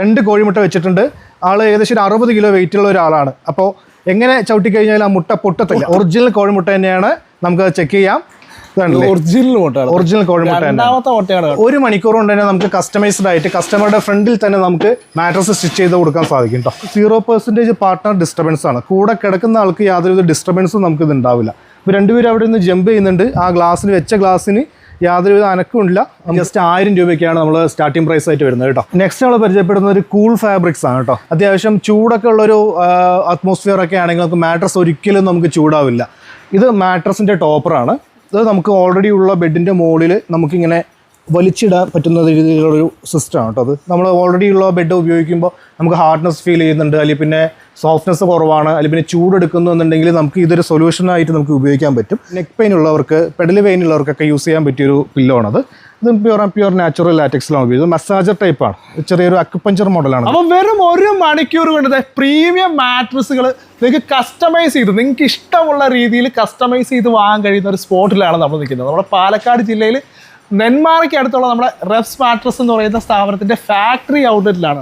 രണ്ട് കോഴിമുട്ട വെച്ചിട്ടുണ്ട്. ആൾ ഏകദേശം ഒരു അറുപത് കിലോ വെയിറ്റ് ഉള്ള ഒരാളാണ്. അപ്പോൾ എങ്ങനെ ചവിട്ടി കഴിഞ്ഞാൽ ആ മുട്ട പൊട്ടത്തില്ല. ഒറിജിനൽ കോഴിമുട്ട തന്നെയാണ്. നമുക്ക് ചെക്ക് ചെയ്യാം. ഒറിജിനൽ കോഴിമുട്ട തന്നെ ഒരു മണിക്കൂർ കൊണ്ട് തന്നെ നമുക്ക് കസ്റ്റമൈസ്ഡ് ആയിട്ട് കസ്റ്റമറുടെ ഫ്രണ്ടിൽ തന്നെ നമുക്ക് മാട്രസ് സ്റ്റിച്ച് ചെയ്ത് കൊടുക്കാൻ സാധിക്കും കേട്ടോ സീറോ പെർസെന്റേജ് പാർട്ട്ണർ ഡിസ്റ്റർബൻസ് ആണ്. കൂടെ കിടക്കുന്ന ആൾക്ക് യാതൊരു ഡിസ്റ്റർബൻസും നമുക്ക് ഇത് ഉണ്ടാവില്ല. അപ്പോൾ രണ്ടുപേരും അവിടെ നിന്ന് ജമ്പ് ചെയ്യുന്നുണ്ട്. ആ ഗ്ലാസ്സിന് വെച്ച ഗ്ലാസ്സിന് യാതൊരുവിധ അനക്കുമില്ല ജസ്റ്റ് ആയിരം രൂപയ്ക്കാണ് നമ്മൾ സ്റ്റാർട്ടിംഗ് പ്രൈസ് ആയിട്ട് വരുന്നത് കേട്ടോ. നെക്സ്റ്റ് നമ്മൾ പരിചയപ്പെടുന്ന ഒരു കൂൾ ഫാബ്രിക്സ് ആണ് കേട്ടോ. അത്യാവശ്യം ചൂടൊക്കെ ഉള്ളൊരു അറ്റ്മോസ്ഫിയർ ഒക്കെ ആണെങ്കിൽ നമുക്ക് മാട്രസ് ഒരിക്കലും നമുക്ക് ചൂടാവില്ല. ഇത് മാട്രസിന്റെ ടോപ്പറാണ് ഇത് നമുക്ക് ഓൾറെഡി ഉള്ള ബെഡിന്റെ മുകളിൽ നമുക്കിങ്ങനെ വലിച്ചിടാൻ പറ്റുന്ന രീതിയിലുള്ളൊരു സിസ്റ്റമാണ് കേട്ടോ അത്. നമ്മൾ ഓൾറെഡി ഉള്ള ബെഡ് ഉപയോഗിക്കുമ്പോൾ നമുക്ക് ഹാർഡ്നെസ് ഫീൽ ചെയ്യുന്നുണ്ട് അല്ലെങ്കിൽ പിന്നെ സോഫ്റ്റ്നെസ് കുറവാണ് അല്ലെങ്കിൽ പിന്നെ ചൂടെടുക്കുന്നു എന്നുണ്ടെങ്കിൽ നമുക്ക് ഇതൊരു സൊല്യൂഷനായിട്ട് നമുക്ക് ഉപയോഗിക്കാൻ പറ്റും. നെക്ക് പെയിൻ ഉള്ളവർക്ക് പെഡൽ പെയിൻ ഉള്ളവർക്കൊക്കെ യൂസ് ചെയ്യാൻ പറ്റിയൊരു പില്ലോ ആണത് ഇത് പ്യുവർ പ്യുവർ നാച്ചുറൽ ലാറ്റക്സിലാണ് ഉപയോഗിച്ചത് മസാജർ ടൈപ്പാണ് ചെറിയൊരു അക്യുപഞ്ചർ മോഡലാണ് അപ്പോൾ വെറും ഒരു മണിക്കൂർ കൊണ്ട് പ്രീമിയം മാട്രസുകൾ നിങ്ങൾക്ക് കസ്റ്റമൈസ് ചെയ്ത് നിങ്ങൾക്ക് ഇഷ്ടമുള്ള രീതിയിൽ കസ്റ്റമൈസ് ചെയ്ത് വാങ്ങാൻ കഴിയുന്ന ഒരു സ്പോട്ടിലാണ് നമ്മൾ നിൽക്കുന്നത്. നമ്മുടെ പാലക്കാട് ജില്ലയിൽ നെന്മാറയ്ക്ക് അടുത്തുള്ള നമ്മുടെ റെഫ്സ് മാട്രസ് എന്ന് പറയുന്ന സ്ഥാപനത്തിന്റെ ഫാക്ടറി ഔട്ട്ലെറ്റിലാണ്